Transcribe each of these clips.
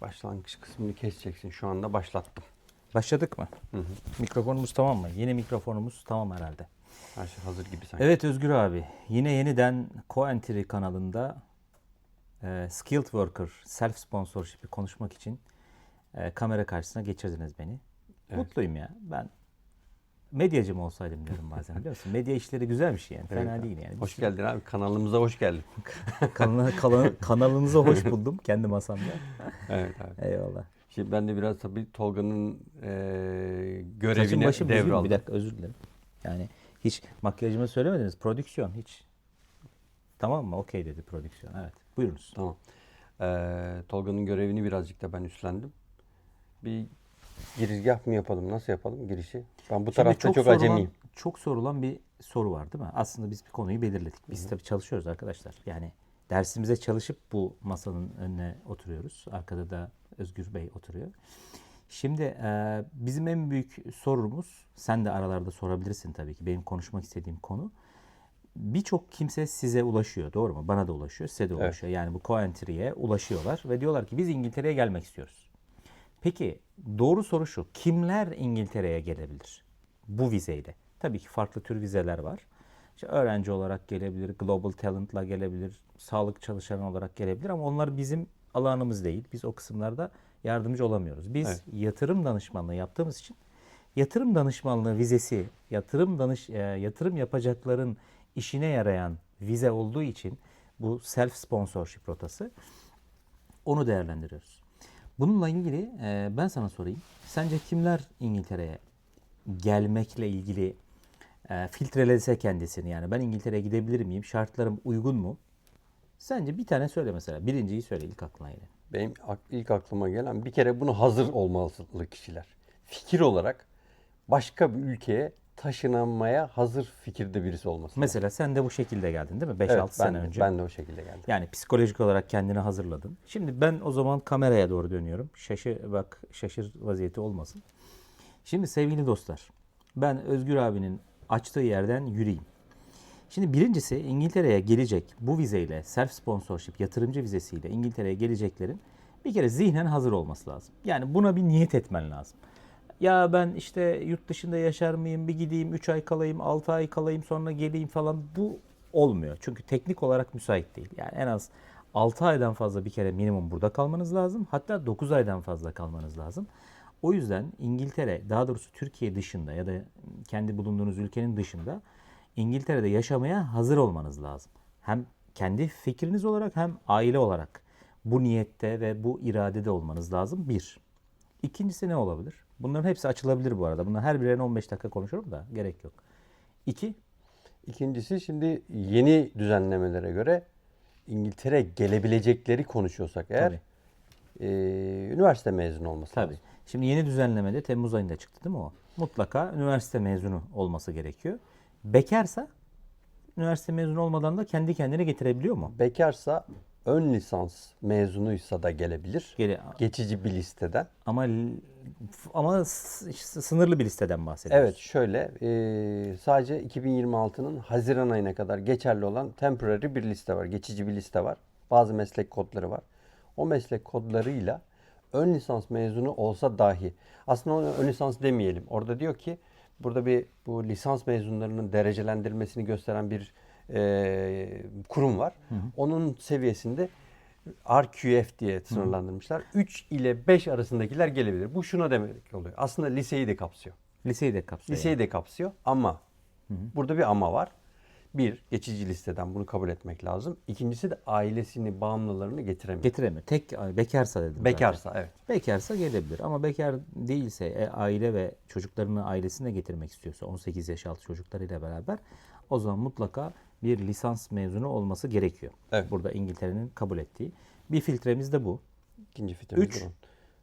Başlangıç kısmını keseceksin. Şu anda başlattım. Başladık mı? Mikrofonumuz tamam mı? Yeni mikrofonumuz tamam herhalde. Her şey hazır gibi sanki. Evet Özgür abi. Yine yeniden CoEntry kanalında e, Skilled Worker Self Sponsorship'i konuşmak için e, kamera karşısına geçirdiniz beni. Mutluyum ya. Ben medyacı mı olsaydım diyorum bazen biliyor musun? Medya işleri güzel bir şey yani. Fena Evet. değil yani. Hoş geldin abi. Kanalımıza hoş geldin. Kanala- kala- kanalınıza hoş buldum kendi masamda. Evet abi. Eyvallah. Şimdi ben de biraz tabii Tolga'nın eee Saçım görevini başım mü? Bir devraldım. dakika özür dilerim. Yani hiç makyajımı söylemediniz. Prodüksiyon hiç. Tamam mı? Okey dedi prodüksiyon. Evet. Buyurunuz. Tamam. Eee Tolga'nın görevini birazcık da ben üstlendim. Bir girizgah mı yapalım? Nasıl yapalım girişi? Ben bu Şimdi tarafta çok, sorulan, acemiyim. Çok sorulan bir soru var değil mi? Aslında biz bir konuyu belirledik. Biz tabii çalışıyoruz arkadaşlar. Yani dersimize çalışıp bu masanın önüne oturuyoruz. Arkada da Özgür Bey oturuyor. Şimdi e, bizim en büyük sorumuz, sen de aralarda sorabilirsin tabii ki benim konuşmak istediğim konu. Birçok kimse size ulaşıyor doğru mu? Bana da ulaşıyor, size de ulaşıyor. Yani bu Coentry'ye ulaşıyorlar ve diyorlar ki biz İngiltere'ye gelmek istiyoruz. Peki doğru soru şu. Kimler İngiltere'ye gelebilir bu vizeyle? Tabii ki farklı tür vizeler var. İşte öğrenci olarak gelebilir, global talent'la gelebilir, sağlık çalışanı olarak gelebilir ama onlar bizim alanımız değil. Biz o kısımlarda yardımcı olamıyoruz. Biz Evet. yatırım danışmanlığı yaptığımız için yatırım danışmanlığı vizesi, yatırım danış e, yatırım yapacakların işine yarayan vize olduğu için bu self sponsorship rotası onu değerlendiriyoruz. Bununla ilgili e, ben sana sorayım. Sence kimler İngiltere'ye gelmekle ilgili e, filtrelese kendisini yani ben İngiltere'ye gidebilir miyim? Şartlarım uygun mu? Sence bir tane söyle mesela. Birinciyi söyle ilk aklına gelen. Benim ilk aklıma gelen bir kere bunu hazır olmalı kişiler. Fikir olarak başka bir ülkeye taşınmaya hazır fikirde birisi olması. Mesela sen de bu şekilde geldin değil mi? 5-6 Evet, ben, sene de- önce. ben de o şekilde geldim. Yani psikolojik olarak kendini hazırladın. Şimdi ben o zaman kameraya doğru dönüyorum. Şaşı bak şaşır vaziyeti olmasın. Şimdi sevgili dostlar, ben Özgür abinin açtığı yerden yürüyeyim. Şimdi birincisi İngiltere'ye gelecek bu vizeyle, self sponsorship, yatırımcı vizesiyle İngiltere'ye geleceklerin bir kere zihnen hazır olması lazım. Yani buna bir niyet etmen lazım. Ya ben işte yurt dışında yaşar mıyım, bir gideyim 3 ay kalayım, 6 ay kalayım sonra geleyim falan bu olmuyor. Çünkü teknik olarak müsait değil. Yani en az 6 aydan fazla bir kere minimum burada kalmanız lazım. Hatta 9 aydan fazla kalmanız lazım. O yüzden İngiltere, daha doğrusu Türkiye dışında ya da kendi bulunduğunuz ülkenin dışında İngiltere'de yaşamaya hazır olmanız lazım. Hem kendi fikriniz olarak hem aile olarak bu niyette ve bu iradede olmanız lazım. Bir. İkincisi ne olabilir? Bunların hepsi açılabilir bu arada. Bunların her birine 15 dakika konuşurum da gerek yok. İki, İkincisi şimdi yeni düzenlemelere göre İngiltere gelebilecekleri konuşuyorsak eğer Tabii. eee, üniversite mezunu olması tabii. lazım. Şimdi yeni düzenlemede Temmuz ayında çıktı değil mi o? Mutlaka üniversite mezunu olması gerekiyor. Bekarsa üniversite mezunu olmadan da kendi kendine getirebiliyor mu? Bekarsa ön lisans mezunuysa da gelebilir. Gele- Geçici bir listeden. Ama ama sınırlı bir listeden bahsediyoruz. Evet şöyle eee, sadece 2026'nın Haziran ayına kadar geçerli olan temporary bir liste var. Geçici bir liste var. Bazı meslek kodları var. O meslek kodlarıyla ön lisans mezunu olsa dahi aslında ona ön lisans demeyelim. Orada diyor ki burada bir bu lisans mezunlarının derecelendirmesini gösteren bir eee, kurum var. Onun seviyesinde RQF diye sınırlandırmışlar. 3 ile 5 arasındakiler gelebilir. Bu şuna demek oluyor. Aslında liseyi de kapsıyor. Liseyi de kapsıyor. Liseyi de kapsıyor ama burada bir ama var. Bir, geçici listeden bunu kabul etmek lazım. İkincisi de ailesini, bağımlılarını getiremiyor. Getiremiyor. Tek bekarsa dedim. zaten. Bekarsa evet. Bekarsa gelebilir ama bekar değilse e, aile ve çocuklarını ailesine getirmek istiyorsa 18 yaş altı çocuklarıyla beraber o zaman mutlaka bir lisans mezunu olması gerekiyor. Evet. Burada İngiltere'nin kabul ettiği. Bir filtremiz de bu. İkinci filtremiz Üç. bu.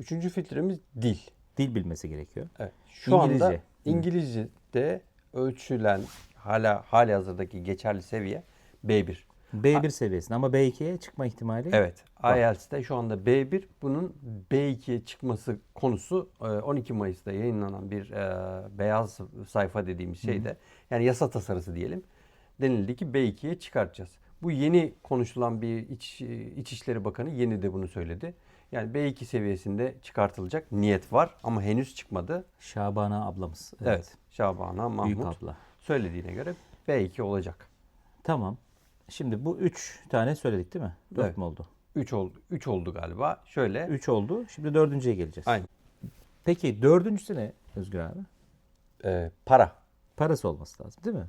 Üçüncü filtremiz dil. Dil bilmesi gerekiyor. Evet. Şu anda İngilizce. İngilizce'de ölçülen hala hali hazırdaki geçerli seviye B1. B1 seviyesinde ama B2'ye çıkma ihtimali Evet. IELTS'te şu anda B1 bunun B2'ye çıkması konusu e, 12 Mayıs'ta yayınlanan bir e, beyaz sayfa dediğimiz şeyde yani yasa tasarısı diyelim denildi ki B2'ye çıkartacağız. Bu yeni konuşulan bir iç, İçişleri Bakanı yeni de bunu söyledi. Yani B2 seviyesinde çıkartılacak niyet var ama henüz çıkmadı. Şabana ablamız. Evet. Şabana Büyük Mahmut abla. söylediğine göre B2 olacak. Tamam. Şimdi bu üç tane söyledik değil mi? Dört Evet. mü oldu? 3 oldu. 3 oldu galiba. Şöyle. Üç oldu. Şimdi dördüncüye geleceğiz. Aynen. Peki dördüncüsü ne Özgür abi? e, para. Parası olması lazım değil mi?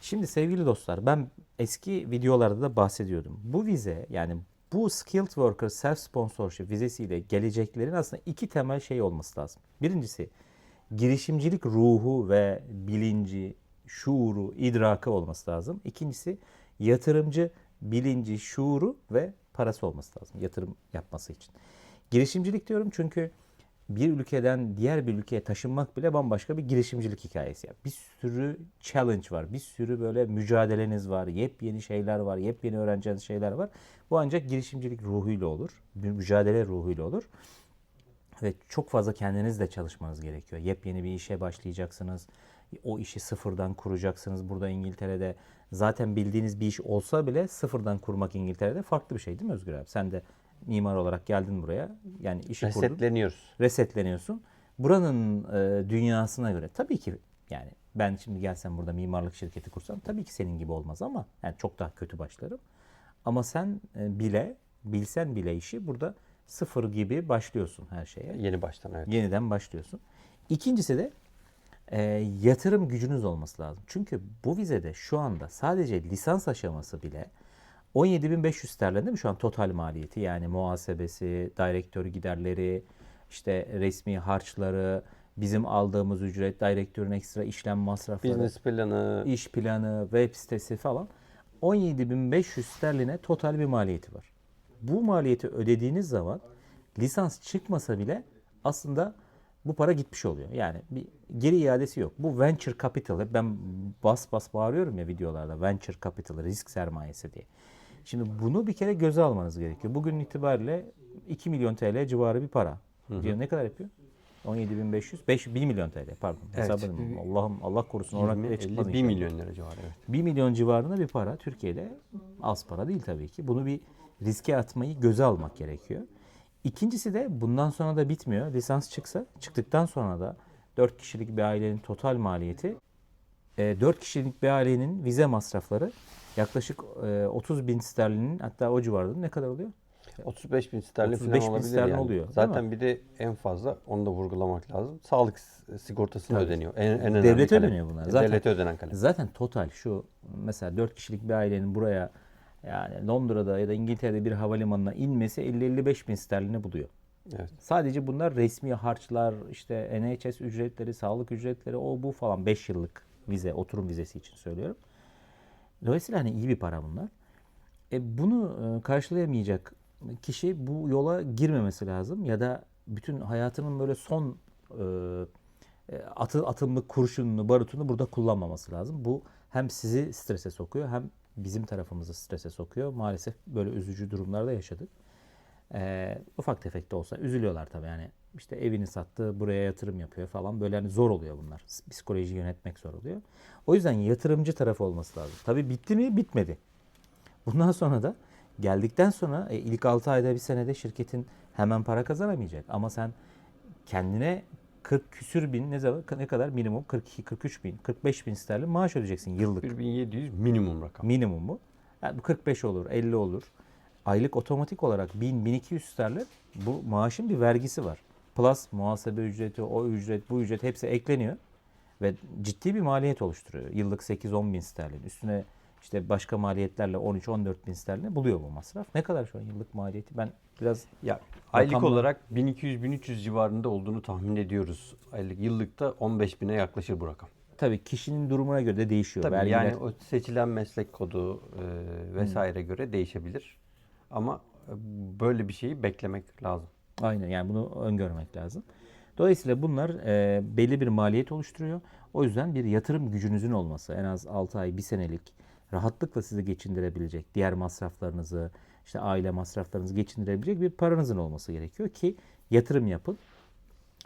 Şimdi sevgili dostlar ben eski videolarda da bahsediyordum. Bu vize yani bu Skilled Worker Self Sponsorship vizesiyle geleceklerin aslında iki temel şey olması lazım. Birincisi girişimcilik ruhu ve bilinci, şuuru, idrakı olması lazım. İkincisi yatırımcı bilinci, şuuru ve parası olması lazım yatırım yapması için. Girişimcilik diyorum çünkü bir ülkeden diğer bir ülkeye taşınmak bile bambaşka bir girişimcilik hikayesi. Yani bir sürü challenge var, bir sürü böyle mücadeleniz var, yepyeni şeyler var, yepyeni öğreneceğiniz şeyler var. Bu ancak girişimcilik ruhuyla olur, bir mücadele ruhuyla olur. Ve çok fazla kendinizle çalışmanız gerekiyor. Yepyeni bir işe başlayacaksınız. O işi sıfırdan kuracaksınız. Burada İngiltere'de zaten bildiğiniz bir iş olsa bile sıfırdan kurmak İngiltere'de farklı bir şey değil mi Özgür abi? Sen de mimar olarak geldin buraya. Yani işi kurdun Resetleniyoruz. resetleniyorsun. Buranın e, dünyasına göre tabii ki yani ben şimdi gelsem burada mimarlık şirketi kursam tabii ki senin gibi olmaz ama yani çok daha kötü başlarım. Ama sen e, bile bilsen bile işi burada sıfır gibi başlıyorsun her şeye. Yeni baştan evet. Yeniden başlıyorsun. İkincisi de e, yatırım gücünüz olması lazım. Çünkü bu vizede şu anda sadece lisans aşaması bile 17.500 sterlin değil mi şu an total maliyeti? Yani muhasebesi, direktörü giderleri, işte resmi harçları, bizim aldığımız ücret, direktörün ekstra işlem masrafları, Business planı, iş planı, web sitesi falan 17.500 sterline total bir maliyeti var. Bu maliyeti ödediğiniz zaman lisans çıkmasa bile aslında bu para gitmiş oluyor. Yani bir geri iadesi yok. Bu venture capital. Hep ben bas bas bağırıyorum ya videolarda venture capital, risk sermayesi diye. Şimdi bunu bir kere göze almanız gerekiyor. Bugün itibariyle 2 milyon TL civarı bir para. Diyor, ne kadar yapıyor? 17.500, 5 1 milyon TL pardon. Evet. Hesabını Allah'ım Allah korusun oradan 20, bile çıkmaz 50, 1 inşallah. milyon lira civarı evet. 1 milyon civarında bir para Türkiye'de az para değil tabii ki. Bunu bir riske atmayı göze almak gerekiyor. İkincisi de bundan sonra da bitmiyor. Lisans çıksa çıktıktan sonra da 4 kişilik bir ailenin total maliyeti 4 kişilik bir ailenin vize masrafları yaklaşık e, 30 bin sterlinin hatta o civarda ne kadar oluyor? 35 bin sterlin 35 falan bin olabilir sterlin yani. oluyor, değil Zaten bir de en fazla onu da vurgulamak lazım. Sağlık s- sigortasına ödeniyor. En, en önemli Devlete kalem. ödeniyor bunlar. Zaten- Devlete ödenen kalem. Zaten total şu mesela 4 kişilik bir ailenin buraya yani Londra'da ya da İngiltere'de bir havalimanına inmesi 50-55 bin sterlini buluyor. Evet. Sadece bunlar resmi harçlar, işte NHS ücretleri, sağlık ücretleri, o bu falan 5 yıllık vize, oturum vizesi için söylüyorum. Dolayısıyla hani iyi bir para bunlar. E bunu e, karşılayamayacak kişi bu yola girmemesi lazım ya da bütün hayatının böyle son e, e, atı, atımlık kurşununu, barutunu burada kullanmaması lazım. Bu hem sizi strese sokuyor hem bizim tarafımızı strese sokuyor. Maalesef böyle üzücü durumlarda yaşadık. E, ufak tefek de olsa üzülüyorlar tabii yani işte evini sattı buraya yatırım yapıyor falan böyle hani zor oluyor bunlar. Psikoloji yönetmek zor oluyor. O yüzden yatırımcı tarafı olması lazım. Tabii bitti mi? Bitmedi. Bundan sonra da geldikten sonra e, ilk 6 ayda bir senede şirketin hemen para kazanamayacak. Ama sen kendine 40 küsür bin ne zaman ne kadar minimum 42 43 bin 45 bin sterlin maaş ödeyeceksin yıllık 1700 minimum rakam. minimumu. Yani bu 45 olur 50 olur. Aylık otomatik olarak 1000 1200 sterlin bu maaşın bir vergisi var. Plus muhasebe ücreti, o ücret, bu ücret hepsi ekleniyor. Ve ciddi bir maliyet oluşturuyor. Yıllık 8-10 bin sterlin. Üstüne işte başka maliyetlerle 13-14 bin sterlin buluyor bu masraf. Ne kadar şu an yıllık maliyeti? Ben biraz Ya aylık Rakamlar- olarak 1200-1300 civarında olduğunu tahmin ediyoruz. Aylık yıllıkta 15 bine yaklaşır bu rakam. tabii kişinin durumuna göre de değişiyor. Tabii Vergiler- yani o seçilen meslek kodu e, vesaire göre değişebilir. Ama e, böyle bir şeyi beklemek lazım. Aynen yani bunu öngörmek lazım. Dolayısıyla bunlar e, belli bir maliyet oluşturuyor. O yüzden bir yatırım gücünüzün olması en az 6 ay, 1 senelik rahatlıkla sizi geçindirebilecek, diğer masraflarınızı, işte aile masraflarınızı geçindirebilecek bir paranızın olması gerekiyor ki yatırım yapın.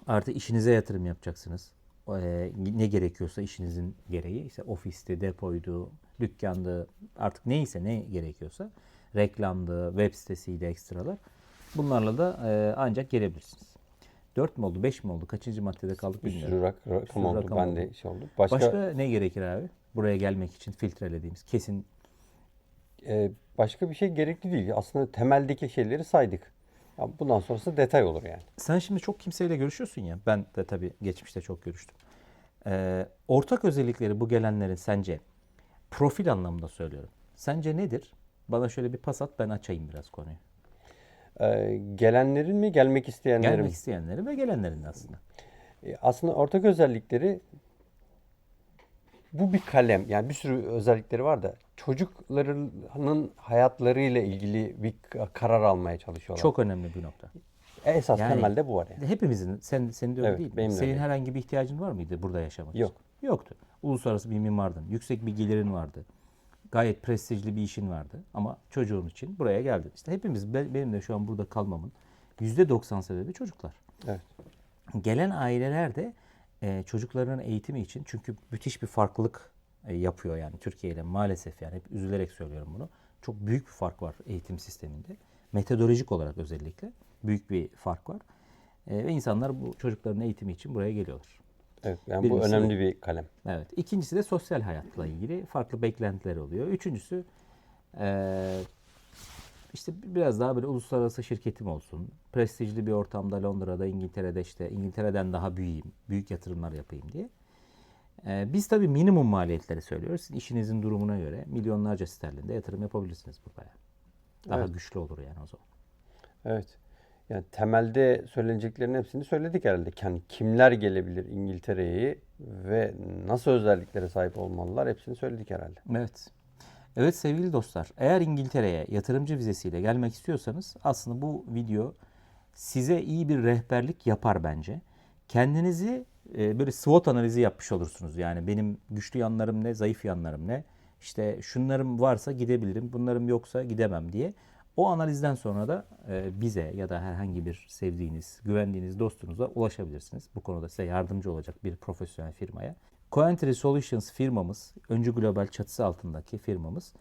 Artı işinize yatırım yapacaksınız. E, ne gerekiyorsa işinizin gereği işte ofisti, depoydu, dükkandı artık neyse ne gerekiyorsa reklamdı, web sitesiydi ekstralar. Bunlarla da e, ancak gelebilirsiniz. 4 mü oldu, 5 mi oldu? Kaçıncı maddede kaldık Bir bilmiyorum. sürü rak, rakam sürü oldu. rakam ben oldu. de şey oldu. Başka, Başka ne gerekir abi? Buraya gelmek için filtrelediğimiz kesin e, başka bir şey gerekli değil. Aslında temeldeki şeyleri saydık. Ya bundan sonrası detay olur yani. Sen şimdi çok kimseyle görüşüyorsun ya. Ben de tabii geçmişte çok görüştüm. Ee, ortak özellikleri bu gelenlerin sence profil anlamında söylüyorum. Sence nedir? Bana şöyle bir pas at ben açayım biraz konuyu. E, gelenlerin mi gelmek isteyenlerin mi? Gelmek isteyenlerin ve gelenlerin aslında. E, Aslında ortak özellikleri bu bir kalem. Yani bir sürü özellikleri var da çocuklarının hayatlarıyla ilgili bir karar almaya çalışıyorlar. Çok önemli bir nokta. esas Yani- temelde bu var yani. Hepimizin, sen senin de öyle Evet, değil mi? benim de Senin öyle. herhangi bir ihtiyacın var mıydı burada yaşamak Yok. için? Yoktu. Uluslararası bir mimardın. Yüksek bir gelirin vardı. Gayet prestijli bir işin vardı. Ama çocuğun için buraya geldin. İşte hepimiz, ben- benim de şu an burada kalmamın %90 sebebi çocuklar. Evet. Gelen aileler de e, çocuklarının eğitimi için çünkü müthiş bir farklılık e, yapıyor yani Türkiye ile maalesef yani hep üzülerek söylüyorum bunu. Çok büyük bir fark var eğitim sisteminde. Metodolojik olarak özellikle büyük bir fark var. E, ve insanlar bu çocukların eğitimi için buraya geliyorlar. Evet. Yani bu Birincisi- önemli bir kalem. Evet. İkincisi de sosyal hayatla ilgili farklı beklentiler oluyor. Üçüncüsü eee, işte biraz daha böyle uluslararası şirketim olsun. Prestijli bir ortamda Londra'da, İngiltere'de işte İngiltere'den daha büyüyeyim, büyük yatırımlar yapayım diye. Eee, biz tabii minimum maliyetleri söylüyoruz. Sizin işinizin durumuna göre milyonlarca sterlinde yatırım yapabilirsiniz buraya. Daha Evet. güçlü olur yani o zaman. Evet. Yani temelde söyleneceklerin hepsini söyledik herhalde. Yani kimler gelebilir İngiltere'ye ve nasıl özelliklere sahip olmalılar hepsini söyledik herhalde. Evet. Evet sevgili dostlar, eğer İngiltere'ye yatırımcı vizesiyle gelmek istiyorsanız aslında bu video size iyi bir rehberlik yapar bence. Kendinizi e, böyle SWOT analizi yapmış olursunuz. Yani benim güçlü yanlarım ne, zayıf yanlarım ne? İşte şunlarım varsa gidebilirim, bunlarım yoksa gidemem diye. O analizden sonra da e, bize ya da herhangi bir sevdiğiniz, güvendiğiniz dostunuza ulaşabilirsiniz. Bu konuda size yardımcı olacak bir profesyonel firmaya. Coentry Solutions firmamız, Öncü Global çatısı altındaki firmamız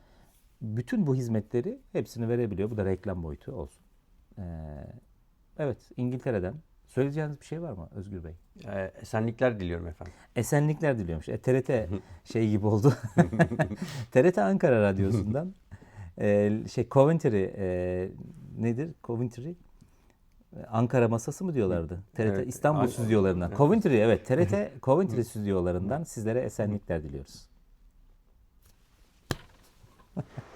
bütün bu hizmetleri hepsini verebiliyor. Bu da reklam boyutu olsun. Ee, evet, İngiltere'den söyleyeceğiniz bir şey var mı Özgür Bey? Ee, esenlikler diliyorum efendim. Esenlikler diliyormuş. E, TRT şey gibi oldu. TRT Ankara Radyosu'ndan e, şey Coventry e, nedir? Coventry Ankara masası mı diyorlardı? TRT Evet, İstanbul An- stüdyolarından. Coventry evet TRT Coventry stüdyolarından sizlere esenlikler diliyoruz.